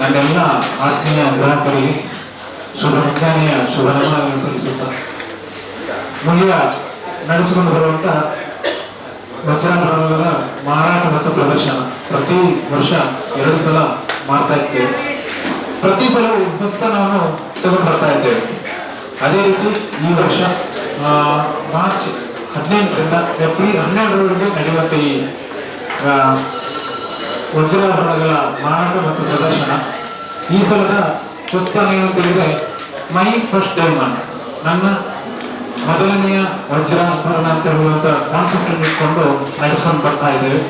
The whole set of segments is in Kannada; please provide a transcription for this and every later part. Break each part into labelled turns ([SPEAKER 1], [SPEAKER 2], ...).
[SPEAKER 1] ನನ್ನೆಲ್ಲ ಆತ್ಮೀಯ ಗ್ರಾಹಕರಿಗೆ ಶುಭ ಮುಂಜಾನೆಯ ಶುಭ ನಮನಗಳನ್ನು ಸಲ್ಲಿಸುತ್ತಾ. ಮುಂದಿನ ನಡೆಸಿಕೊಂಡು ಬರುವಂತಹ ವಜ್ರಾಭರಣಗಳ ಮಾರಾಟ ಮತ್ತು ಪ್ರದರ್ಶನ. ಪ್ರತಿ ವರ್ಷ ಎರಡು ಸಲ ಮಾಡ್ತಾ ಇದ್ದೇವೆ ಪ್ರತಿ ಸಲವೂ ಪುಸ್ತಕವನ್ನು ತಗೊಂಡು ಬರ್ತಾ ಇದ್ದೇವೆ ಅದೇ ರೀತಿ ಈ ವರ್ಷ ಮಾರ್ಚ್ ಹದಿನೆಂಟರಿಂದ ಏಪ್ರಿಲ್ ಹನ್ನೆರಡರವರೆಗೆ ನಡೆಯುವಂತೆ ಈ ವಜ್ರಾಭರಣಗಳ ಮಾರಾಟ ಮತ್ತು ಪ್ರದರ್ಶನ. ಈ ಸಲದ ಪುಸ್ತಕ ಏನು ಮೈ ಫಸ್ಟ್ ಡೈಮಂಡ್ ನನ್ನ ಮೊದಲನೆಯ ವಜ್ರಾಭರಣ ಅಂತ ಹೇಳುವಂತ ಕಾನ್ಸೆಪ್ಟ್ ಅನ್ನು ಇಟ್ಕೊಂಡು ನಡೆಸ್ಕೊಂಡು ಬರ್ತಾ ಇದ್ದೇವೆ.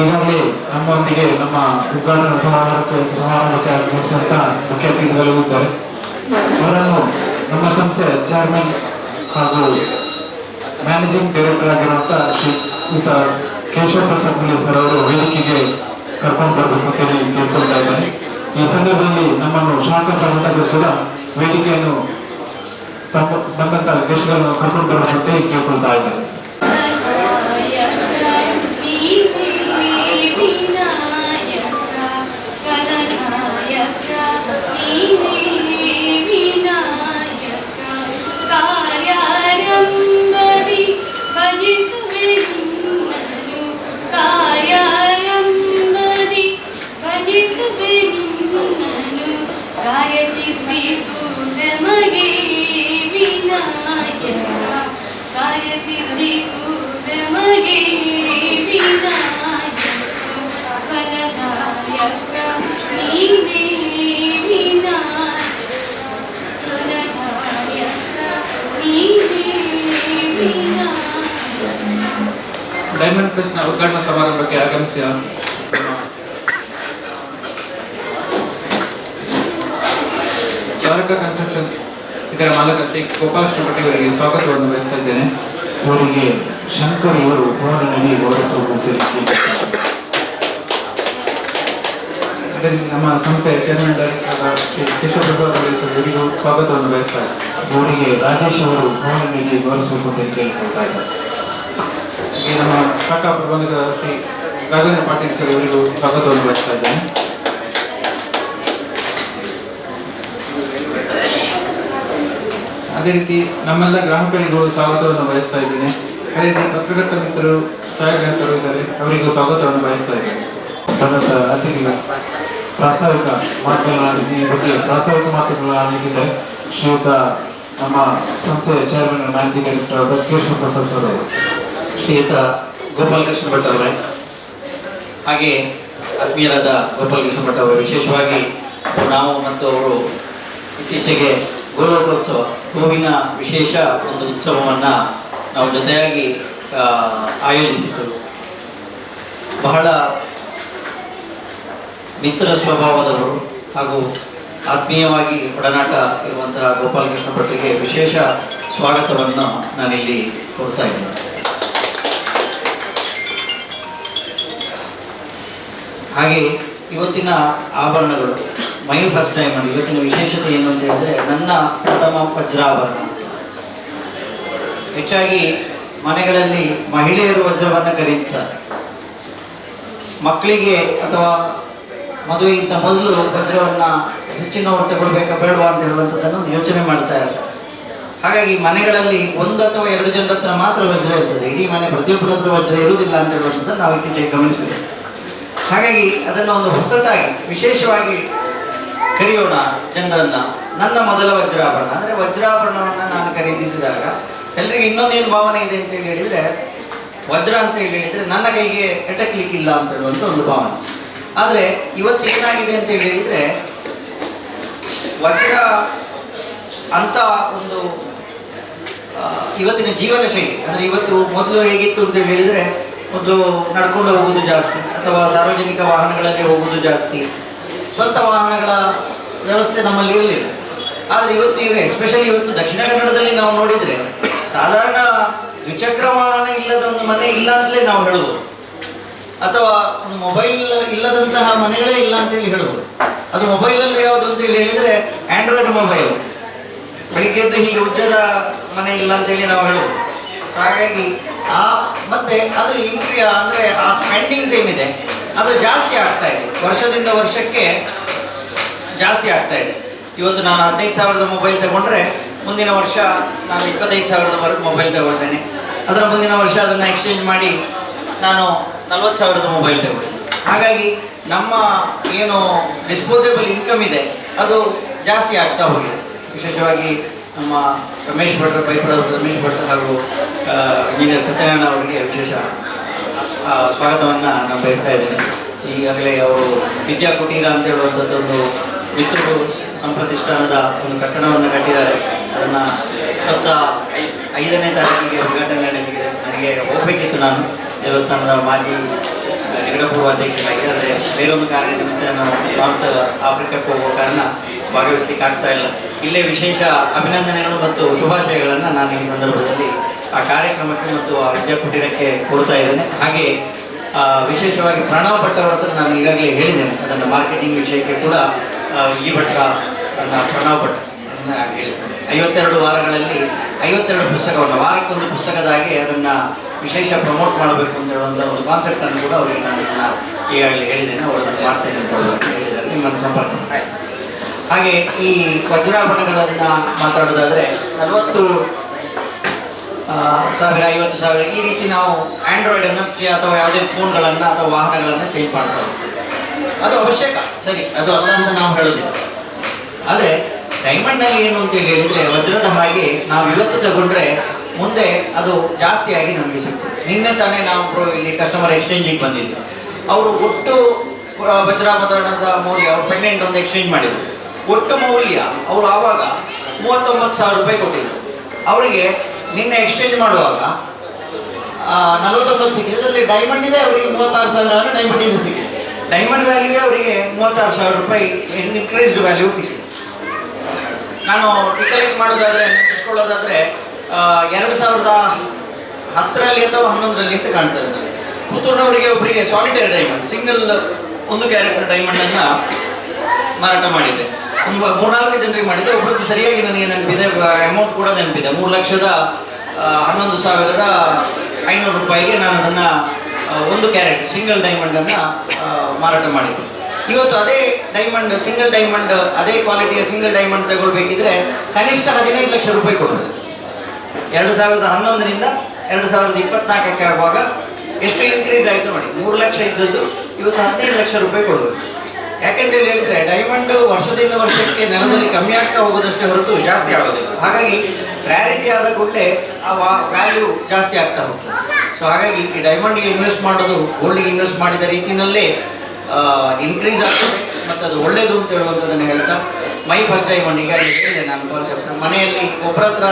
[SPEAKER 1] ಈಗಾಗಲೇ ನಮ್ಮೊಂದಿಗೆ ನಮ್ಮ ಉದ್ಘಾಟನಾ ಸಮಾರಂಭಕ್ಕೆ ಸಮಾರಂಭಕ್ಕೆ ಆಗಮಿಸಿದಂತ ಮುಖ್ಯ ಅತಿಥಿಗಳು ಇದ್ದಾರೆ. ಅವರನ್ನು ನಮ್ಮ ಸಂಸ್ಥೆಯ ಚೇರ್ಮನ್ ಹಾಗೂ ಮ್ಯಾನೇಜಿಂಗ್ ಡೈರೆಕ್ಟರ್ ಆಗಿರುವಂತ ಶ್ರೀ ಕೇಶವ ಪ್ರಸಾದ್ ಸರ್ ಅವರು ವೇದಿಕೆಗೆ ಕರ್ಕೊಂಡು ಬರಬೇಕು ಅಂತ ಹೇಳಿ ಕೇಳ್ಕೊಳ್ತಾ ಇದ್ದೇನೆ ಈ ಸಂದರ್ಭದಲ್ಲಿ ನಮ್ಮನ್ನು ಶಾಖ ಪ್ರಮುಖರು ಕೂಡ ವೇದಿಕೆಯನ್ನು ತಮ್ಮ ಬಂದಂತ ಗೆಸ್ಟ್ಗಳನ್ನು ಕರ್ಕೊಂಡು ಬರಬೇಕು ಅಂತ ಹೇಳಿ ಕೇಳ್ಕೊಳ್ತಾ ಇದ್ದಾರೆ.
[SPEAKER 2] ಡೈಮಂಡ್ ಫೆಸ್ಟ್ನ ಉದ್ಘಾಟನಾ ಸಮಾರಂಭಕ್ಕೆ ಆಗಮಿಸಿದ ದ್ವಾರಕ ಕನ್ಸ್ಟ್ರಕ್ಷನ್ ಇದರ ಮಾಲಕ ಶ್ರೀ ಗೋಪಾಲಕೃಷ್ಣ ಭಟ್ ಅವರಿಗೆ ಸ್ವಾಗತವನ್ನು ಬಯಸ್ತಾ ಇದ್ದೇನೆ
[SPEAKER 1] ಅವರಿಗೆ ಶಂಕರ್ ಇವರು ಫೋನಿನಲ್ಲಿ ಗೌರವಿಸುವಂತೆ
[SPEAKER 2] ಅದೇ ರೀತಿ ನಮ್ಮ ಸಂಸ್ಥೆಯ ಚೇರ್ಮನ್ ಡೈರೆಕ್ಟರ್ ಶ್ರೀ ಕೇಶವ ಪ್ರಸಾದ್ ಅವರಿಗೆ ಇವರಿಗೂ ಸ್ವಾಗತವನ್ನು ಬಯಸ್ತಾ ಇದ್ದೇನೆ
[SPEAKER 1] ಅವರಿಗೆ ರಾಜೇಶ್ ಅವರು ಫೋನಿನಲ್ಲಿ ಗೌರವಿಸಬೇಕು ಅಂತ ಕೇಳ್ಕೊಳ್ತಾ ಇದ್ದಾರೆ
[SPEAKER 2] ಹಾಗೆ ನಮ್ಮ ಶಾಖಾ ಪ್ರಬಂಧಕ ಶ್ರೀ ರಾಜೇಂದ್ರ ಪಾಟೀಲ್ ಸರ್ ಇವರಿಗೂ ಸ್ವಾಗತವನ್ನು ಬಯಸ್ತಾ ಇದ್ದೇನೆ. ಅದೇ ರೀತಿ ನಮ್ಮೆಲ್ಲ ಗ್ರಾಹಕರಿಗೂ ಸ್ವಾಗತವನ್ನು ಬಯಸ್ತಾ ಇದ್ದೇನೆ. ಅದೇ ರೀತಿ ಪತ್ರಕರ್ತ ಮಿತ್ರರು, ಛಾಯಾಗ್ರಾಹಕರು ಇದ್ದಾರೆ. ಅವರಿಗೂ ಸ್ವಾಗತವನ್ನು ಬಯಸ್ತಾ ಇದ್ದೇನೆ.
[SPEAKER 1] ಬಂದಂತ ಅತಿಥಿಗಳು ಪ್ರಾಸ್ತಾವಿಕ ಮಾತುಗಳನ್ನ ಈ ಬಗ್ಗೆ ಪ್ರಾಸ್ತಾವಿಕ ಮಾತುಗಳನ್ನಾಡಿದ್ದಾರೆ ಶ್ರೀಯುತ ನಮ್ಮ ಸಂಸ್ಥೆಯ chairman managing director Prasad sir ಅವರು.
[SPEAKER 3] ಶ್ರೀಯುತ ಗೋಪಾಲಕೃಷ್ಣ ಭಟ್ ಅವರೇ, ಹಾಗೆ ಆತ್ಮೀಯರಾದ ಗೋಪಾಲಕೃಷ್ಣ ಭಟ್ ಅವರು, ವಿಶೇಷವಾಗಿ ನಾವು ಮತ್ತು ಅವರು ಇತ್ತೀಚೆಗೆ ಗೋಲೋಕೋತ್ಸವ, ಹೂವಿನ ವಿಶೇಷ ಒಂದು ಉತ್ಸವವನ್ನು ನಾವು ಜೊತೆಯಾಗಿ ಆಯೋಜಿಸಿದ್ದರು ಬಹಳ ಮಿತ್ರ ಸ್ವಭಾವದವರು ಹಾಗೂ ಆತ್ಮೀಯವಾಗಿ ಒಡನಾಟ ಇರುವಂತಹ ಗೋಪಾಲಕೃಷ್ಣ ಭಟ್ರಿಗೆ ವಿಶೇಷ ಸ್ವಾಗತವನ್ನು ನಾನಿಲ್ಲಿ ಕೊಡ್ತಾ ಇದ್ದೇನೆ. ಹಾಗೆ ಇವತ್ತಿನ ಆಭರಣಗಳು. ಮೈ ಫಸ್ಟ್ ಟೈಮ್ ಮಾಡಿ ಇವತ್ತಿನ ವಿಶೇಷತೆ ಏನು ಅಂತ ಹೇಳಿದ್ರೆ ನನ್ನ ಪ್ರಥಮ ವಜ್ರಾಭರಣ. ಹೆಚ್ಚಾಗಿ ಮನೆಗಳಲ್ಲಿ ಮಹಿಳೆಯರು ವಜ್ರವನ್ನು ಖರೀದಿಸ್ತಾರೆ. ಮಕ್ಕಳಿಗೆ ಅಥವಾ ಮದುವೆಗಿಂತ ಮೊದಲು ವಜ್ರವನ್ನು ಹೆಚ್ಚಿನವರು ತಗೊಳ್ಬೇಕಾ ಬೇಡವಾ ಅಂತ ಹೇಳುವಂಥದ್ದನ್ನು ಯೋಚನೆ ಮಾಡ್ತಾ ಇರ್ತಾರೆ ಹಾಗಾಗಿ ಮನೆಗಳಲ್ಲಿ ಒಂದು ಅಥವಾ ಎರಡು ಜನರ ಹತ್ರ ಮಾತ್ರ ವಜ್ರ ಇರ್ತದೆ. ಇಡೀ ಮನೆ ಪ್ರತಿಯೊಬ್ಬರ ಹತ್ರ ವಜ್ರ ಇರುವುದಿಲ್ಲ ಅಂತ ಹೇಳುವಂಥದ್ದನ್ನು ನಾವು ಇತ್ತೀಚೆಗೆ ಗಮನಿಸಿದ್ದೇವೆ ಹಾಗಾಗಿ ಅದನ್ನು ಒಂದು ಹೊಸದಾಗಿ ವಿಶೇಷವಾಗಿ ಕರೆಯೋಣ ಜನರನ್ನ. ನನ್ನ ಮೊದಲ ವಜ್ರಾಭರಣ. ಅಂದರೆ ವಜ್ರಾಭರಣವನ್ನು ನಾನು ಖರೀದಿಸಿದಾಗ ಎಲ್ಲರಿಗೂ ಇನ್ನೊಂದೇನು ಭಾವನೆ ಇದೆ ಅಂತ ಹೇಳಿ ಹೇಳಿದರೆ, ವಜ್ರ ಅಂತ ಹೇಳಿ ಹೇಳಿದರೆ ನನ್ನ ಕೈಗೆ ಎಟಕ್ಲಿಕ್ಕಿಲ್ಲ ಅಂತ ಹೇಳುವಂಥ ಒಂದು ಭಾವನೆ. ಆದರೆ ಇವತ್ತು ಏನಾಗಿದೆ ಅಂತ ಹೇಳಿ ಹೇಳಿದರೆ, ವಜ್ರ ಅಂತ ಒಂದು ಇವತ್ತಿನ ಜೀವನ ಶೈಲಿ ಅಂದರೆ ಇವತ್ತು ಮೊದಲು ಹೇಗಿತ್ತು ಅಂತ ಹೇಳಿದರೆ, ಮೊದಲು ನಡ್ಕೊಂಡು ಹೋಗುವುದು ಜಾಸ್ತಿ. ಅಥವಾ ಸಾರ್ವಜನಿಕ ವಾಹನಗಳಲ್ಲಿ ಹೋಗುವುದು ಜಾಸ್ತಿ? ಸ್ವಂತ ವಾಹನಗಳ ವ್ಯವಸ್ಥೆ ನಮ್ಮಲ್ಲಿ ಇರಲಿಲ್ಲ. ಆದರೆ ಇವತ್ತು ಈಗ ಎಸ್ಪೆಷಲಿ ಇವತ್ತು ದಕ್ಷಿಣ ಕನ್ನಡದಲ್ಲಿ ನಾವು ನೋಡಿದರೆ, ಸಾಧಾರಣ ದ್ವಿಚಕ್ರ ವಾಹನ ಇಲ್ಲದ ಒಂದು ಮನೆ ಇಲ್ಲ ಅಂತಲೇ ನಾವು ಹೇಳ್ಬೋದು. ಅಥವಾ ಒಂದು ಮೊಬೈಲ್ ಇಲ್ಲದಂತಹ ಮನೆಗಳೇ ಇಲ್ಲ ಅಂತೇಳಿ ಹೇಳ್ಬೋದು. ಅದು ಮೊಬೈಲಲ್ಲಿ ಯಾವುದು ಅಂತ ಹೇಳಿ ಹೇಳಿದರೆ ಆಂಡ್ರಾಯ್ಡ್ ಮೊಬೈಲ್ ಬೆಳಿಗ್ಗೆದ್ದು ಹೀಗೆ ಉಜ್ಜದ ಮನೆ ಇಲ್ಲ ಅಂತೇಳಿ ನಾವು ಹೇಳ್ಬೋದು. ಹಾಗಾಗಿ ಆ, ಮತ್ತೆ ಅದು ಇಂಕ್ರಿ ಅಂದರೆ ಆ ಸ್ಪೆಂಡಿಂಗ್ಸ್ ಏನಿದೆ ಅದು ಜಾಸ್ತಿ ಆಗ್ತಾ ಇದೆ. ವರ್ಷದಿಂದ ವರ್ಷಕ್ಕೆ ಜಾಸ್ತಿ ಆಗ್ತಾ ಇದೆ. ಇವತ್ತು ನಾನು ಹದಿನೈದು ಸಾವಿರದ ಮೊಬೈಲ್ ತಗೊಂಡ್ರೆ ಮುಂದಿನ ವರ್ಷ ನಾನು ಇಪ್ಪತ್ತೈದು ಸಾವಿರದವರೆಗೂ ಮೊಬೈಲ್ ತಗೊಳ್ತೇನೆ. ಅದರ ಮುಂದಿನ ವರ್ಷ ಅದನ್ನು ಎಕ್ಸ್ಚೇಂಜ್ ಮಾಡಿ ನಾನು ನಲ್ವತ್ತು ಸಾವಿರದ ಮೊಬೈಲ್ ತಗೊಳ್ತೇನೆ. ಹಾಗಾಗಿ ನಮ್ಮ ಏನು ಡಿಸ್ಪೋಸೇಬಲ್ ಇನ್ಕಮ್ ಇದೆ, ಅದು ಜಾಸ್ತಿ ಆಗ್ತಾ ಹೋಗಿದೆ. ವಿಶೇಷವಾಗಿ ನಮ್ಮ ರಮೇಶ್ ಭಟ್ರ ಬೈಪಡೋದು, ರಮೇಶ್ ಭಟ್ರ ಹಾಗೂ ಇಂಜಿನಿಯರ್ ಸತ್ಯನಾರಾಯಣ ಅವರಿಗೆ ವಿಶೇಷ ಸ್ವಾಗತವನ್ನು ನಾನು ಬಯಸ್ತಾ ಇದ್ದೇನೆ. ಈಗಾಗಲೇ ಅವರು ವಿದ್ಯಾ ಕುಟೀರ ಅಂತ ಹೇಳುವಂಥದ್ದೊಂದು ಮಿತ್ರರು ಸಂಪ್ರತಿಷ್ಠಾನದ ಒಂದು ಕಟ್ಟಡವನ್ನು ಕಟ್ಟಿದ್ದಾರೆ. ಅದನ್ನು ಇಪ್ಪತ್ತ ಐದನೇ ತಾರೀಕಿಗೆ ಉದ್ಘಾಟನೆ ನಡೆಯಲಿದೆ ನನಗೆ ಹೋಗಬೇಕಿತ್ತು ನಾನು. ದೇವಸ್ಥಾನದ ಮಾಜಿ ಜಗಡಪೂರ್ವ ಅಧ್ಯಕ್ಷರಾಗಿ. ಆದರೆ ಬೇರೊಂದು ಕಾರಣ ನಿಮಿತ್ತ ನಾನು ನಾರ್ತ್ ಆಫ್ರಿಕಾಕ್ಕೆ ಹೋಗುವ ಕಾರಣ ಭಾಗವಹಿಸಲಿಕ್ಕೆ ಆಗ್ತಾ ಇಲ್ಲ. ಇಲ್ಲೇ ವಿಶೇಷ ಅಭಿನಂದನೆಗಳು ಮತ್ತು ಶುಭಾಶಯಗಳನ್ನು ನಾನು ಈ ಸಂದರ್ಭದಲ್ಲಿ ಆ ಕಾರ್ಯಕ್ರಮಕ್ಕೆ ಮತ್ತು ಆ ವಿದ್ಯಾಕುಟೀರಕ್ಕೆ ಕೋರ್ತಾ ಇದ್ದೇನೆ. ಹಾಗೆ ವಿಶೇಷವಾಗಿ ಪ್ರಣವ್ ಭಟ್ ಅವರ ಹತ್ರ ನಾನು ಈಗಾಗಲೇ ಹೇಳಿದ್ದೇನೆ. ಅದನ್ನು ಮಾರ್ಕೆಟಿಂಗ್ ವಿಷಯಕ್ಕೆ ಕೂಡ ಈ ಭಟ್ಟ ನನ್ನ ಪ್ರಣವ್ ಭಟ್ ಹೇಳಿದ್ದೇನೆ. ಐವತ್ತೆರಡು ವಾರಗಳಲ್ಲಿ ಐವತ್ತೆರಡು ಪುಸ್ತಕವನ್ನು, ವಾರಕ್ಕೊಂದು ಪುಸ್ತಕದ ಹಾಗೆ ಅದನ್ನು ವಿಶೇಷ ಪ್ರಮೋಟ್ ಮಾಡಬೇಕು ಅಂತ ಹೇಳುವಂಥ ಒಂದು ಕಾನ್ಸೆಪ್ಟನ್ನು ಕೂಡ ಅವರಿಗೆ ನಾನು ಈಗಾಗಲೇ ಹೇಳಿದ್ದೇನೆ. ಅವರು ಅದನ್ನು ಮಾಡ್ತೇನೆ ಅಂತ ಹೇಳಿದ್ದಾರೆ. ನಿಮ್ಮನ್ನು ಸಂಪರ್ಕ. ಹಾಗೆ ಈ ವಜ್ರಾಭರಣಗಳನ್ನ ಮಾತಾಡೋದಾದ್ರೆ ನಲವತ್ತು ಸಾವಿರ, ಐವತ್ತು ಸಾವಿರ ಈ ರೀತಿ ನಾವು ಆಂಡ್ರಾಯ್ಡನ್ನು ಅಥವಾ ಯಾವುದೇ ಫೋನ್ಗಳನ್ನು ಅಥವಾ ವಾಹನಗಳನ್ನು ಚೇಂಜ್ ಮಾಡ್ತಾರೆ. ಅದು ಅವಶ್ಯಕ. ಸರಿ, ಅದು ಅಲ್ಲ ಅಂತ ನಾವು ಹೇಳೋದಿಲ್ಲ ಆದರೆ ಡೈಮಂಡ್ನಲ್ಲಿ ಏನು ಅಂತ ಹೇಳಿದರೆ ವಜ್ರದ ಹಾಗೆ ನಾವು ಇವತ್ತು ತಗೊಂಡ್ರೆ ಮುಂದೆ ಅದು ಜಾಸ್ತಿಯಾಗಿ ನಮಗೆ ಸಿಗ್ತದೆ. ನಿನ್ನೆ ತಾನೇ ನಾವು ಇಲ್ಲಿ ಕಸ್ಟಮರ್ ಎಕ್ಸ್ಚೇಂಜಿಗೆ ಬಂದಿದ್ದೆ ಅವರು ಒಟ್ಟು ವಜ್ರಾಭರಣದ ಮೌಲ್ಯ ಪೆಂಡೆಂಟ್ ಒಂದು ಎಕ್ಸ್ಚೇಂಜ್ ಮಾಡಿದ್ರು. ಒಟ್ಟು ಮೌಲ್ಯ ಅವರು ಆವಾಗ ಮೂವತ್ತೊಂಬತ್ತು ಸಾವಿರ ರೂಪಾಯಿ ಕೊಟ್ಟಿದ್ರು. ಅವರಿಗೆ ನಿನ್ನೆ ಎಕ್ಸ್ಚೇಂಜ್ ಮಾಡುವಾಗ ನಲವತ್ತೊಂಬತ್ತು ಸಿಕ್ಕಿದೆ. ಅದರಲ್ಲಿ ಡೈಮಂಡ್ ಇದೆ, ಅವರಿಗೆ ಮೂವತ್ತಾರು ಸಾವಿರ ಡೈಮಂಡ್ ಇದೆ ಸಿಕ್ಕಿದೆ. ಡೈಮಂಡ್ ವ್ಯಾಲ್ಯೂಗೆ ಅವರಿಗೆ ಮೂವತ್ತಾರು ಸಾವಿರ ರೂಪಾಯಿ ಇನ್ಕ್ರೀಸ್ಡ್ ವ್ಯಾಲ್ಯೂ ಸಿಕ್ಕಿದೆ. ನಾನು ರಿಕಲೆಕ್ಟ್ ಮಾಡೋದಾದರೆ, ನೆನಪಿಸ್ಕೊಳ್ಳೋದಾದರೆ ಎರಡು ಸಾವಿರದ ಹತ್ತರಲ್ಲಿ ಅಥವಾ ಹನ್ನೊಂದರಲ್ಲಿ ಅಂತ ಕಾಣ್ತದೆ ಪುತ್ತೂರಿನವರಿಗೆ ಒಬ್ಬರಿಗೆ ಸಾಲಿಟರಿ ಡೈಮಂಡ್ ಸಿಂಗಲ್ ಒಂದು ಕ್ಯಾರೆಕ್ಟರ್ ಡೈಮಂಡನ್ನು ಮಾರಾಟ ಮಾಡಿದ್ದೆ. ತುಂಬ ಮೂರ್ನಾಲ್ಕು ಜನರಿಗೆ ಮಾಡಿದ್ದೆ. ಒಬ್ಬರದ್ದು ಸರಿಯಾಗಿ ನನಗೆ ನೆನಪಿದೆ ಅಮೌಂಟ್ ಕೂಡ ನೆನಪಿದೆ. ಮೂರು ಲಕ್ಷದ ಹನ್ನೊಂದು ಸಾವಿರದ ಐನೂರು ರೂಪಾಯಿಗೆ ನಾನು ಅದನ್ನು ಒಂದು ಕ್ಯಾರೆಟ್, ಸಿಂಗಲ್ ಡೈಮಂಡನ್ನು ಮಾರಾಟ ಮಾಡಿದ್ದೆ. ಇವತ್ತು ಅದೇ ಡೈಮಂಡ್ ಸಿಂಗಲ್ ಡೈಮಂಡ್ ಅದೇ ಕ್ವಾಲಿಟಿಯ ಸಿಂಗಲ್ ಡೈಮಂಡ್ ತಗೊಳ್ಬೇಕಿದ್ರೆ ಕನಿಷ್ಠ ಹದಿನೈದು ಲಕ್ಷ ರೂಪಾಯಿ ಕೊಡೋದು ಎರಡು ಸಾವಿರದ ಹನ್ನೊಂದರಿಂದ ಎರಡು ಸಾವಿರದ ಇಪ್ಪತ್ನಾಲ್ಕಕ್ಕೆ ಆಗುವಾಗ ಎಷ್ಟು ಇನ್ಕ್ರೀಸ್ ಆಯಿತು ನೋಡಿ. ಮೂರು ಲಕ್ಷ ಇದ್ದದ್ದು ಇವತ್ತು ಹದಿನೈದು ಲಕ್ಷ ರೂಪಾಯಿ ಕೊಡಬೇಕು ಯಾಕೆಂತೇಳಿ ಹೇಳಿದ್ರೆ ಡೈಮಂಡ್ ವರ್ಷದಿಂದ ವರ್ಷಕ್ಕೆ ನೆಲದಲ್ಲಿ ಕಮ್ಮಿ ಆಗ್ತಾ ಹೋಗೋದಷ್ಟೇ ಹೊರತು ಜಾಸ್ತಿ ಆಗೋದಿಲ್ಲ. ಹಾಗಾಗಿ ರ್ಯಾರಿಟಿ ಆದ ಕೂಡಲೇ ಆ ವ್ಯಾಲ್ಯೂ ಜಾಸ್ತಿ ಆಗ್ತಾ ಹೋಗ್ತದೆ. ಸೊ ಹಾಗಾಗಿ ಈ ಡೈಮಂಡ್ಗೆ ಇನ್ವೆಸ್ಟ್ ಮಾಡೋದು ಗೋಲ್ಡ್ಗೆ ಇನ್ವೆಸ್ಟ್ ಮಾಡಿದ ರೀತಿಯಲ್ಲೇ ಇನ್ಕ್ರೀಸ್ ಆಗ್ತದೆ. ಮತ್ತು ಅದು ಒಳ್ಳೇದು ಅಂತ ಹೇಳುವಂಥದ್ದನ್ನು ಹೇಳ್ತಾ ಮೈ ಫಸ್ಟ್ ಡೈಮಂಡ್ ಹೀಗಾಗಿ ಹೇಳಿದೆ ನಾನು ಕಾನ್ಸೆಪ್ಟ್ ಮನೆಯಲ್ಲಿ ಒಬ್ಬರ ಹತ್ರ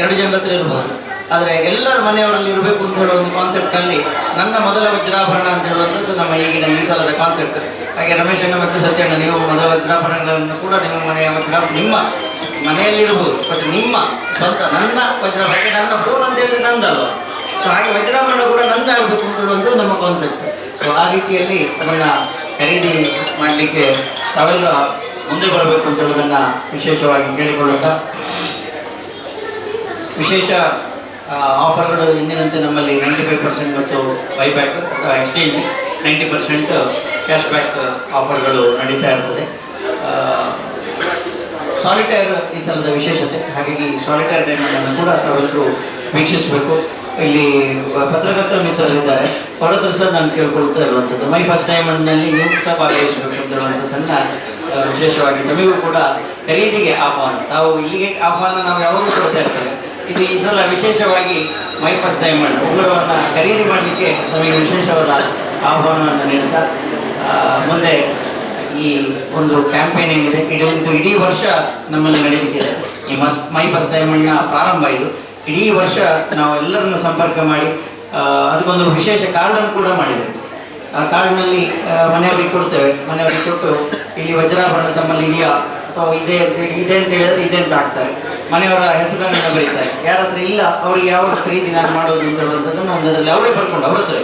[SPEAKER 3] ಎರಡು ಜನರ ಹತ್ರ ಇರ್ಬೋದು. ಆದರೆ ಎಲ್ಲರ ಮನೆಯವರಲ್ಲಿ ಇರಬೇಕು ಅಂತ ಹೇಳೋ ಒಂದು ಕಾನ್ಸೆಪ್ಟಲ್ಲಿ ನನ್ನ ಮೊದಲ ವಜ್ರಾಭರಣ ಅಂತ ಹೇಳುವಂಥದ್ದು ನಮ್ಮ ಈಗಿನ ಈ ಸಲದ ಕಾನ್ಸೆಪ್ಟ್ ಹಾಗೆ ರಮೇಶ್ ಅಣ್ಣ ಮತ್ತು ಸತ್ಯಣ್ಣ, ನೀವು ಮೊದಲ ವಜ್ರಾಭರಣಗಳನ್ನು ಕೂಡ ನಿಮ್ಮ ಮನೆಯ ವಜ್ರ, ನಿಮ್ಮ ಮನೆಯಲ್ಲಿರಬಹುದು ಬಟ್ ನಿಮ್ಮ ಸ್ವಂತ ನನ್ನ ವಜ್ರಾಭರಣ ನನ್ನ ಫೋನ್ ಅಂತ ಹೇಳಿದ್ರೆ ನಂದಲ್ವ? ಸೊ ಹಾಗೆ ವಜ್ರಾಭರಣ ಕೂಡ ನಂದಾಗಬೇಕು ಅಂತ ಹೇಳುವಂಥದ್ದು ನಮ್ಮ ಕಾನ್ಸೆಪ್ಟ್ ಸೊ ಆ ರೀತಿಯಲ್ಲಿ ಅದನ್ನು ಖರೀದಿ ಮಾಡಲಿಕ್ಕೆ ತಾವೆಲ್ಲ ಮುಂದೆ ಬರಬೇಕು ಅಂತ ಹೇಳೋದನ್ನು ವಿಶೇಷವಾಗಿ ಕೇಳಿಕೊಳ್ಳುತ್ತಾ. ವಿಶೇಷ ಆಫರ್ಗಳು ಎಂದಿನಂತೆ ನಮ್ಮಲ್ಲಿ ನೈಂಟಿ ಫೈವ್ ಪರ್ಸೆಂಟ್ ಮತ್ತು ಬೈಬ್ಯಾಕ್ ಅಥವಾ exchange ninety percent cash back ಆಫರ್ಗಳು ನಡೀತಾ ಇರ್ತದೆ. ಸಾಲಿಟೈರ್ ಈ ಸಲದ ವಿಶೇಷತೆ. ಹಾಗಾಗಿ ಸಾಲಿಟೈರ್ ಡೈಮಂಡನ್ನು ಕೂಡ ತಾವೆಲ್ಲರೂ ವೀಕ್ಷಿಸಬೇಕು. ಇಲ್ಲಿ ಪತ್ರಕರ್ತರ ಮಿತ್ರರಿದ್ದಾರೆ. ಅವರ ಹತ್ರ ಸಹ ನಾನು ಕೇಳ್ಕೊಳ್ತಾ ಇರುವಂಥದ್ದು. ಮೈ ಫಸ್ಟ್ ಡೈಮಂಡ್ನಲ್ಲಿ ನೀವು ಸಹ ಭಾಗವಹಿಸಬೇಕು ಅಂತ ವಿಶೇಷವಾಗಿ ತಮಿಗೂ ಕೂಡ ಖರೀದಿಗೆ ಆಹ್ವಾನ. ತಾವು ಇಲ್ಲಿಗೆ ಆಹ್ವಾನ ನಾವು ಯಾವಾಗಲೂ ಕೊಡ್ತಾ ಇರ್ತೇವೆ. ಇದು ಈ ಸಲ ವಿಶೇಷವಾಗಿ ಮೈ ಫಸ್ಟ್ ಡೈಮಂಡ್. ಉಗ್ರವನ್ನ ಖರೀದಿ ಮಾಡಲಿಕ್ಕೆ ನಮಗೆ ವಿಶೇಷವಾದ ಆಹ್ವಾನವನ್ನು ನೀಡ್ತಾ ಮುಂದೆ ಈ ಒಂದು ಕ್ಯಾಂಪೇನ್ ಏನಿದೆ ಇದು ಇಡೀ ವರ್ಷ ನಮ್ಮಲ್ಲಿ ನಡೀಲಿಕ್ಕಿದೆ. ಈ ಮಸ್, ಮೈ ಫಸ್ಟ್ ಡೈಮಂಡ್ನ ಪ್ರಾರಂಭ ಇದು. ಇಡೀ ವರ್ಷ ನಾವು ಎಲ್ಲರನ್ನು ಸಂಪರ್ಕ ಮಾಡಿ ಅದಕ್ಕೊಂದು ವಿಶೇಷ ಕಾರ್ಡನ್ನು ಕೂಡ ಮಾಡಿದ್ದೇವೆ. ಆ ಕಾರ್ಡ್ನಲ್ಲಿ ಮನೆಯಲ್ಲಿ ಕೊಡ್ತೇವೆ. ಮನೆಯವರಿಗೆ ಕೊಟ್ಟು, ಇಲ್ಲಿ ವಜ್ರಾಭರಣ ತಮ್ಮಲ್ಲಿ ಇದೆಯಾ? ಅಥವಾ ಇದೆ ಅಂತ ಹೇಳಿ, ಇದೆ ಅಂತ ಹೇಳಿದ್ರೆ ಇದೆ ಅಂತ ಹಾಕ್ತಾರೆ ಮನೆಯವರ ಹೆಸರನ್ನು ಬರೀತಾರೆ. ಯಾರ ಹತ್ರ ಇಲ್ಲ, ಅವರಿಗೆ ಯಾವ ಖರೀದಿ ನಾನು ಮಾಡೋದು ಅಂತ ಹೇಳುವಂಥದ್ದನ್ನು ಒಂದು ಅದರಲ್ಲಿ ಅವರೇ ಬರ್ಕೊಂಡು, ಅವ್ರ ಹತ್ರ.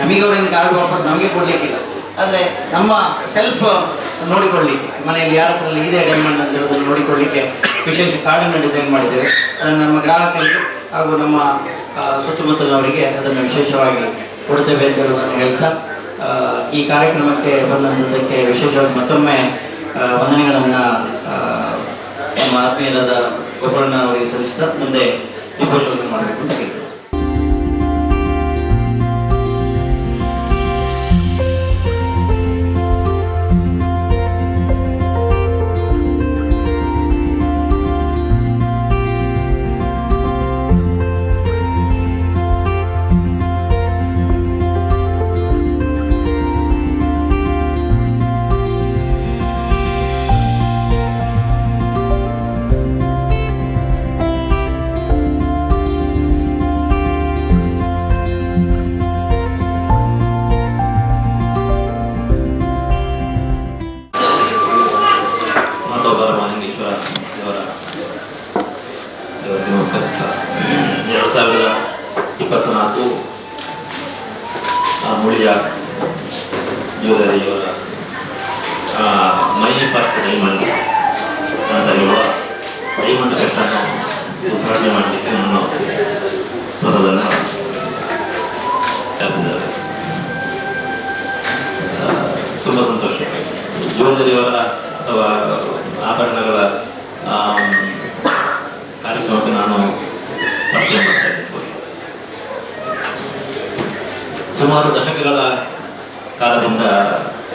[SPEAKER 3] ನಮಗೆ ಅವರೇನು ಕಾರ್ಡ್ ವಾಪಸ್ ನಮಗೆ ಕೊಡಲಿಕ್ಕಿಲ್ಲ. ಆದರೆ ನಮ್ಮ ಸೆಲ್ಫ್ ನೋಡಿಕೊಳ್ಳಿಕ್ಕೆ ಮನೆಯಲ್ಲಿ ಯಾರ ಹತ್ರ ಇದೆ ಡೈಮಂಡ್ ಅಂತ ಹೇಳೋದನ್ನು ನೋಡಿಕೊಳ್ಳಿಕ್ಕೆ ವಿಶೇಷ ಕಾರ್ಡನ್ನು ಡಿಸೈನ್ ಮಾಡಿದ್ದೇವೆ. ಅದನ್ನು ನಮ್ಮ ಗ್ರಾಹಕರಿಗೆ ಹಾಗೂ ನಮ್ಮ ಸುತ್ತಮುತ್ತಲಿನವರಿಗೆ ಅದನ್ನು ವಿಶೇಷವಾಗಿ ಕೊಡ್ತೇವೆ ಅಂತ ಹೇಳುವುದನ್ನು ಹೇಳ್ತಾ ಈ ಕಾರ್ಯಕ್ರಮಕ್ಕೆ ಬಂದಂಥದ್ದಕ್ಕೆ ವಿಶೇಷವಾಗಿ ಮತ್ತೊಮ್ಮೆ
[SPEAKER 4] ವಂದನೆಗಳನ್ನು ನಮ್ಮ ಆತ್ಮೀಯರಾದ ಗೋಪಾಲಣ್ಣ ಅವರಿಗೆ ಸಲ್ಲಿಸ್ತಾ ಮುಂದೆ ದೀಪೋತ್ಸವ ಮಾಡಬೇಕು ಅಂತ
[SPEAKER 5] ಕಾರ್ಯಕ್ರಮಕ್ಕೆ ನಾನು ಪರಿಚಯ ಮಾಡ್ತಾ ಸುಮಾರು ದಶಕಗಳ ಕಾಲದಿಂದ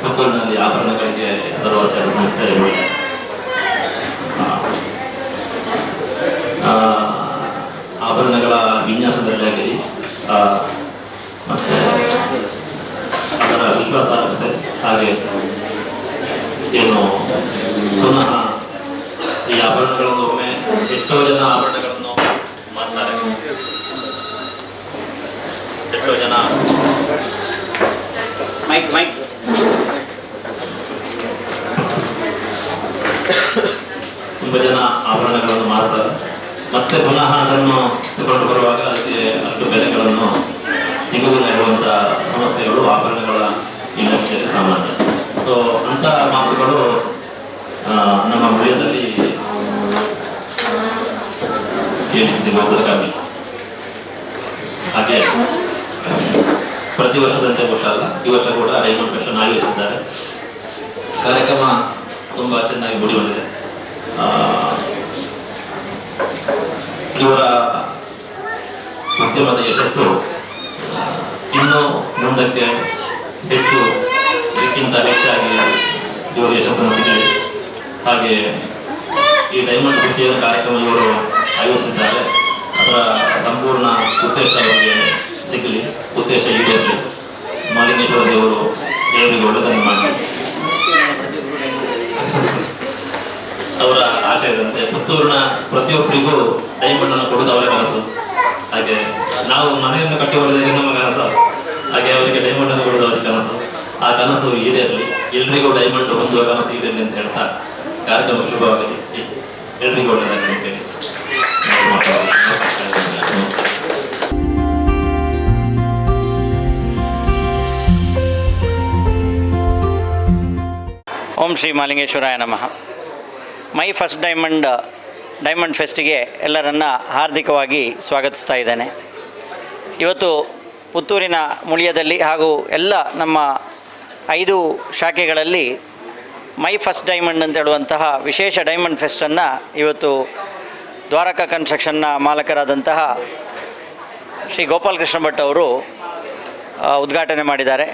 [SPEAKER 5] ಪುತ್ತೂರಿನಲ್ಲಿ ಆಭರಣಗಳಿಗೆ ಹೆಸರುವಾಸಿಯಾದ ಸಂಸ್ಥೆ ಆಭರಣಗಳ ವಿನ್ಯಾಸದಲ್ಲಿ ಆಗಲಿ ಮತ್ತೆ ಅದರ ಆಗುತ್ತೆ. ಹಾಗೆ ಏನು ಪುನಃ ಈ ಆಭರಣಗಳನ್ನು ಎಷ್ಟೋ ಜನ ಆಭರಣಗಳನ್ನು ಮಾಡ್ತಾರೆ ಎಷ್ಟೋ ಜನ.
[SPEAKER 4] Mic mic.
[SPEAKER 5] ತುಂಬ ಜನ ಆಭರಣಗಳನ್ನು ಮಾರ್ತಾರೆ. ಮತ್ತೆ ಪುನಃ ಅದನ್ನು ತಗೊಂಡು ಬರುವಾಗ ಅದಕ್ಕೆ ಅಷ್ಟು ಬೆಲೆಗಳನ್ನು ಸಿಗುವುದಿಲ್ಲ ಇರುವಂಥ ಸಮಸ್ಯೆಗಳು ಆಭರಣಗಳ ಇಂಡಸ್ಟ್ರಿಯಲ್ಲಿ ಸಾಮಾನ್ಯ ಸೊ ಅಂಥ ಮಾತುಗಳು ಆ, ನಮ್ಮ ಮುಳಿಯದಲ್ಲಿ ಕೇಳಿ ಸಿಗುವುದು ಕಮ್ಮಿ ಹಾಗೆ ಪ್ರತಿ ವರ್ಷದಂತೆ ಬಹುಶಃ ಅಲ್ಲ, ಈ ವರ್ಷ ಕೂಡ ಡೈಮಂಡ್ ಫೆಷನ್ ಆಯೋಜಿಸಿದ್ದಾರೆ. ಕಾರ್ಯಕ್ರಮ ತುಂಬ ಚೆನ್ನಾಗಿ ಮೂಡಿ ಬಂದಿದೆ. ಇವರ ಉದ್ಯಮದ ಯಶಸ್ಸು ಇನ್ನೂ ಮುಂದಕ್ಕೆ ಹೆಚ್ಚು ಇದಕ್ಕಿಂತ ಹೆಚ್ಚಾಗಿ ಇವರು ಯಶಸ್ಸನ್ನು ಸಿಗಲಿ. ಹಾಗೆ ಈ ಡೈಮಂಡ್ ಫಿಫ್ಟಿಯ ಕಾರ್ಯಕ್ರಮ ಇವರು ಆಯೋಜಿಸಿದ್ದಾರೆ. ಅದರ ಸಂಪೂರ್ಣ ಉದ್ದೇಶ ಅವರಿಗೆ ಸಿಗಲಿ. ಉದ್ದೇಶ ಈಡೇರಲಿ ಮಾಲಿಂಗೇಶ್ವರ ದೇವರು ದೇವರಿಗೆ ಒಳ್ಳೆಯದನ್ನು ಮಾಡಿ. ಅವರ ಆಶಯದಂತೆ ಪುತ್ತೂರಿನ ಪ್ರತಿಯೊಬ್ಬರಿಗೂ ಡೈಮಂಡ್ ಅನ್ನು ಕೊಡುವುದು ಅವರ ಕನಸು ಹಾಗೆ ನಾವು ಮನೆಯನ್ನು ಕಟ್ಟಿ ಹೊಡೆದಾಗ ನಮ್ಮ ಕನಸು. ಹಾಗೆ ಅವರಿಗೆ ಡೈಮಂಡ್ ಅನ್ನು ಕೊಡುವುದು ಅವರ ಕನಸು. ಆ ಕನಸು ಈಡೇರಲಿ ಎಲ್ರಿಗೂ ಡೈಮಂಡ್ ಹೊಂದುವ ಕನಸು ಈಡೇರಲಿ ಅಂತ ಹೇಳ್ತಾ ಕಾರ್ಯಕ್ರಮ ಶುಭವಾಗಲಿ. ಎಲ್ರಿಗೂ ಒಳ್ಳೆಯದಾಗಲಿ
[SPEAKER 3] ಓಂ ಶ್ರೀ ಮಾಲಿಂಗೇಶ್ವರಾಯ ನಮಃ. ಮೈ ಫಸ್ಟ್ ಡೈಮಂಡ್ ಡೈಮಂಡ್ ಫೆಸ್ಟಿಗೆ ಎಲ್ಲರನ್ನ ಹಾರ್ದಿಕವಾಗಿ ಸ್ವಾಗತಿಸ್ತಾ ಇದ್ದೇನೆ. ಇವತ್ತು ಪುತ್ತೂರಿನ ಮುಳಿಯದಲ್ಲಿ ಹಾಗೂ ಎಲ್ಲ ನಮ್ಮ ಐದು ಶಾಖೆಗಳಲ್ಲಿ ಮೈ ಫಸ್ಟ್ ಡೈಮಂಡ್ ಅಂತ ಹೇಳುವಂತಹ ವಿಶೇಷ ಡೈಮಂಡ್ ಫೆಸ್ಟನ್ನು ಇವತ್ತು ದ್ವಾರಕಾ ಕನ್ಸ್ಟ್ರಕ್ಷನ್ನ ಮಾಲಕರಾದಂತಹ ಶ್ರೀ ಗೋಪಾಲಕೃಷ್ಣ ಭಟ್ ಅವರು ಉದ್ಘಾಟನೆ ಮಾಡಿದ್ದಾರೆ.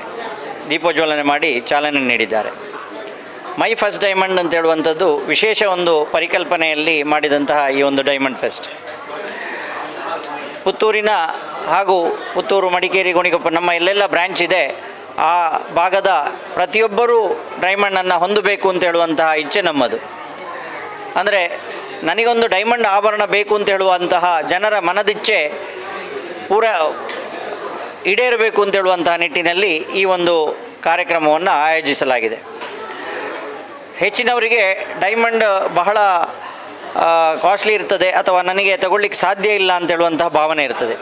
[SPEAKER 3] ದೀಪೋಜ್ವಲನೆ ಮಾಡಿ ಚಾಲನೆ ನೀಡಿದ್ದಾರೆ. ಮೈ ಫಸ್ಟ್ ಡೈಮಂಡ್ ಅಂತ ಹೇಳುವಂಥದ್ದು ವಿಶೇಷ ಒಂದು ಪರಿಕಲ್ಪನೆಯಲ್ಲಿ ಮಾಡಿದಂತಹ ಈ ಒಂದು ಡೈಮಂಡ್ ಫೆಸ್ಟ್. ಪುತ್ತೂರಿನ ಹಾಗೂ ಪುತ್ತೂರು ಮಡಿಕೇರಿ ಗುಣಿಗೊಪ್ಪ ನಮ್ಮ ಎಲ್ಲೆಲ್ಲ ಬ್ರ್ಯಾಂಚ್ ಇದೆ. ಆ ಭಾಗದ ಪ್ರತಿಯೊಬ್ಬರೂ ಡೈಮಂಡನ್ನು ಹೊಂದಬೇಕು ಅಂತ ಹೇಳುವಂತಹ ಇಚ್ಛೆ ನಮ್ಮದು. ಅಂದರೆ ನನಗೊಂದು ಡೈಮಂಡ್ ಆಭರಣ ಬೇಕು ಅಂತ ಹೇಳುವಂತಹ ಜನರ ಮನದಿಚ್ಛೆ ಪೂರ ಈಡೇರಬೇಕು ಅಂತ ಹೇಳುವಂತಹ ನಿಟ್ಟಿನಲ್ಲಿ ಈ ಒಂದು ಕಾರ್ಯಕ್ರಮವನ್ನು ಆಯೋಜಿಸಲಾಗಿದೆ. ಹೆಚ್ಚಿನವರಿಗೆ ಡೈಮಂಡ್ ಬಹಳ ಕಾಸ್ಟ್ಲಿ ಇರ್ತದೆ ಅಥವಾ ನನಗೆ ತಗೊಳ್ಳಿಕ್ಕೆ ಸಾಧ್ಯ ಇಲ್ಲ ಅಂತ ಹೇಳುವಂತಹ ಭಾವನೆ ಇರ್ತದೆ.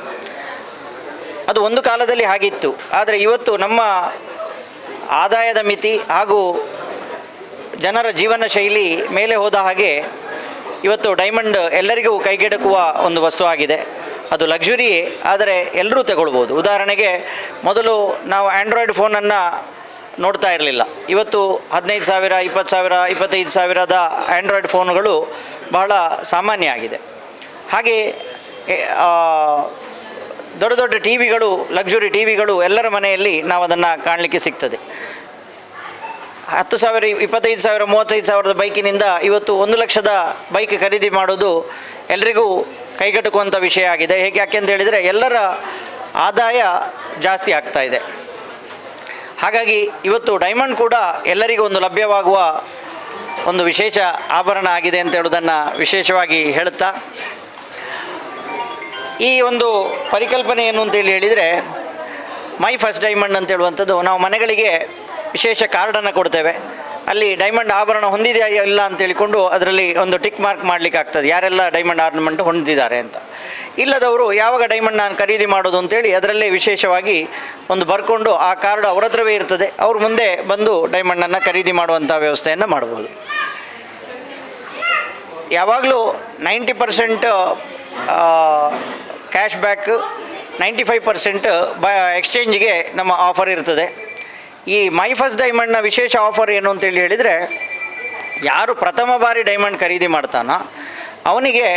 [SPEAKER 3] ಅದು ಒಂದು ಕಾಲದಲ್ಲಿ ಹಾಗಿತ್ತು. ಆದರೆ ಇವತ್ತು ನಮ್ಮ ಆದಾಯದ ಮಿತಿ ಹಾಗೂ ಜನರ ಜೀವನ ಶೈಲಿ ಮೇಲೆ ಹೋದ ಹಾಗೆ ಇವತ್ತು ಡೈಮಂಡ್ ಎಲ್ಲರಿಗೂ ಕೈಗೆಟಕುವ ಒಂದು ವಸ್ತು ಆಗಿದೆ. ಅದು ಲಕ್ಸುರಿಯೇ ಆದರೆ ಎಲ್ಲರೂ ತಗೊಳ್ಬೋದು. ಉದಾಹರಣೆಗೆ, ಮೊದಲು ನಾವು ಆ್ಯಂಡ್ರಾಯ್ಡ್ ಫೋನನ್ನು ನೋಡ್ತಾ ಇರಲಿಲ್ಲ. ಇವತ್ತು ಹದಿನೈದು ಸಾವಿರ, ಇಪ್ಪತ್ತು ಸಾವಿರ, ಇಪ್ಪತ್ತೈದು ಸಾವಿರದ ಆ್ಯಂಡ್ರಾಯ್ಡ್ ಫೋನುಗಳು ಬಹಳ ಸಾಮಾನ್ಯ ಆಗಿದೆ ಹಾಗೆ ದೊಡ್ಡ ದೊಡ್ಡ ಟಿ ವಿಗಳು ಲಕ್ಸುರಿ ಟಿ ವಿಗಳು ಎಲ್ಲರ ಮನೆಯಲ್ಲಿ ನಾವು ಅದನ್ನು ಕಾಣಲಿಕ್ಕೆ ಸಿಗ್ತದೆ. ಹತ್ತು ಸಾವಿರ, ಇಪ್ಪತ್ತೈದು ಸಾವಿರ, ಮೂವತ್ತೈದು ಸಾವಿರದ ಬೈಕಿನಿಂದ ಇವತ್ತು ಒಂದು ಲಕ್ಷದ ಬೈಕ್ ಖರೀದಿ ಮಾಡೋದು ಎಲ್ರಿಗೂ ಕೈಗೆಟುಕುವಂಥ ವಿಷಯ ಆಗಿದೆ. ಹೇಗೆ ಯಾಕೆ ಅಂತ ಹೇಳಿದರೆ ಎಲ್ಲರ ಆದಾಯ ಜಾಸ್ತಿ ಆಗ್ತಾ ಇದೆ. ಹಾಗಾಗಿ ಇವತ್ತು ಡೈಮಂಡ್ ಕೂಡ ಎಲ್ಲರಿಗೂ ಒಂದು ಲಭ್ಯವಾಗುವ ಒಂದು ವಿಶೇಷ ಆಭರಣ ಆಗಿದೆ ಅಂತ ಹೇಳೋದನ್ನು ವಿಶೇಷವಾಗಿ ಹೇಳುತ್ತಾ, ಈ ಒಂದು ಪರಿಕಲ್ಪನೆ ಏನು ಅಂತೇಳಿ ಹೇಳಿದರೆ, ಮೈ ಫಸ್ಟ್ ಡೈಮಂಡ್ ಅಂತ ಹೇಳುವಂಥದ್ದು ನಾವು ಮನೆಗಳಿಗೆ ವಿಶೇಷ ಕಾರ್ಡನ್ನು ಕೊಡ್ತೇವೆ. ಅಲ್ಲಿ ಡೈಮಂಡ್ ಆಭರಣ ಹೊಂದಿದೆಯಾ ಇಲ್ಲ ಅಂತ ಹೇಳಿಕೊಂಡು ಅದರಲ್ಲಿ ಒಂದು ಟಿಕ್ ಮಾರ್ಕ್ ಮಾಡಲಿಕ್ಕೆ ಆಗ್ತದೆ ಯಾರೆಲ್ಲ ಡೈಮಂಡ್ ಆರ್ನಮೆಂಟ್ ಹೊಂದಿದ್ದಾರೆ ಅಂತ. ಇಲ್ಲದವರು ಯಾವಾಗ ಡೈಮಂಡ್ ನಾನು ಖರೀದಿ ಮಾಡೋದು ಅಂತೇಳಿ ಅದರಲ್ಲೇ ವಿಶೇಷವಾಗಿ ಒಂದು ಬರ್ಕೊಂಡು ಆ ಕಾರ್ಡ್ ಅವ್ರ ಹತ್ರವೇ ಇರ್ತದೆ. ಅವ್ರ ಮುಂದೆ ಬಂದು ಡೈಮಂಡನ್ನು ಖರೀದಿ ಮಾಡುವಂಥ ವ್ಯವಸ್ಥೆಯನ್ನು ಮಾಡ್ಬೋದು. ಯಾವಾಗಲೂ ninety percent cash back ninety five percent, ಬ ಎಕ್ಸ್ಚೇಂಜ್ಗೆ ನಮ್ಮ ಆಫರ್ ಇರ್ತದೆ. ಈ ಮೈ ಫಸ್ಟ್ ಡೈಮಂಡ್ನ ವಿಶೇಷ ಆಫರ್ ಏನು ಅಂತೇಳಿ ಹೇಳಿದರೆ, ಯಾರು ಪ್ರಥಮ ಬಾರಿ ಡೈಮಂಡ್ ಖರೀದಿ ಮಾಡ್ತಾನೋ ಅವನಿಗೆ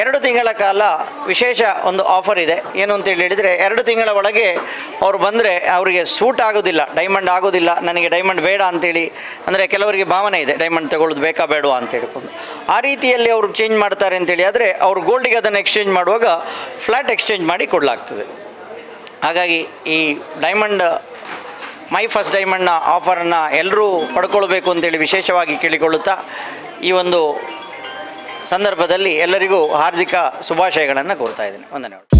[SPEAKER 3] ಎರಡು ತಿಂಗಳ ಕಾಲ ವಿಶೇಷ ಒಂದು ಆಫರ್ ಇದೆ. ಏನು ಅಂತೇಳಿ ಹೇಳಿದರೆ, ಎರಡು ತಿಂಗಳ ಒಳಗೆ ಅವ್ರು ಬಂದರೆ ಅವರಿಗೆ ಸೂಟ್ ಆಗೋದಿಲ್ಲ, ಡೈಮಂಡ್ ಆಗೋದಿಲ್ಲ, ನನಗೆ ಡೈಮಂಡ್ ಬೇಡ ಅಂತೇಳಿ ಅಂದರೆ ಕೆಲವರಿಗೆ ಭಾವನೆ ಇದೆ, ಡೈಮಂಡ್ ತಗೊಳ್ಳೋದು ಬೇಕಾ ಬೇಡವಾ ಅಂತ ಹೇಳಿಕೊಂಡು. ಆ ರೀತಿಯಲ್ಲಿ ಅವರು ಚೇಂಜ್ ಮಾಡ್ತಾರೆ ಅಂತೇಳಿ ಆದರೆ, ಅವರು ಗೋಲ್ಡಿಗೆ ಅದನ್ನು ಎಕ್ಸ್ಚೇಂಜ್ ಮಾಡುವಾಗ ಫ್ಲ್ಯಾಟ್ ಎಕ್ಸ್ಚೇಂಜ್ ಮಾಡಿ ಕೊಡಲಾಗ್ತದೆ. ಹಾಗಾಗಿ ಈ ಡೈಮಂಡ್ ಮೈ ಫಸ್ಟ್ ಡೈಮಂಡ್ನ ಆಫರನ್ನು ಎಲ್ಲರೂ ಪಡ್ಕೊಳ್ಬೇಕು ಅಂತೇಳಿ ವಿಶೇಷವಾಗಿ ಕೇಳಿಕೊಳ್ಳುತ್ತಾ ಈ ಒಂದು ಸಂದರ್ಭದಲ್ಲಿ ಎಲ್ಲರಿಗೂ ಹಾರ್ದಿಕ ಶುಭಾಶಯಗಳನ್ನು ಕೋರ್ತಾ ಇದ್ದೀನಿ. ವಂದನೆಗಳು.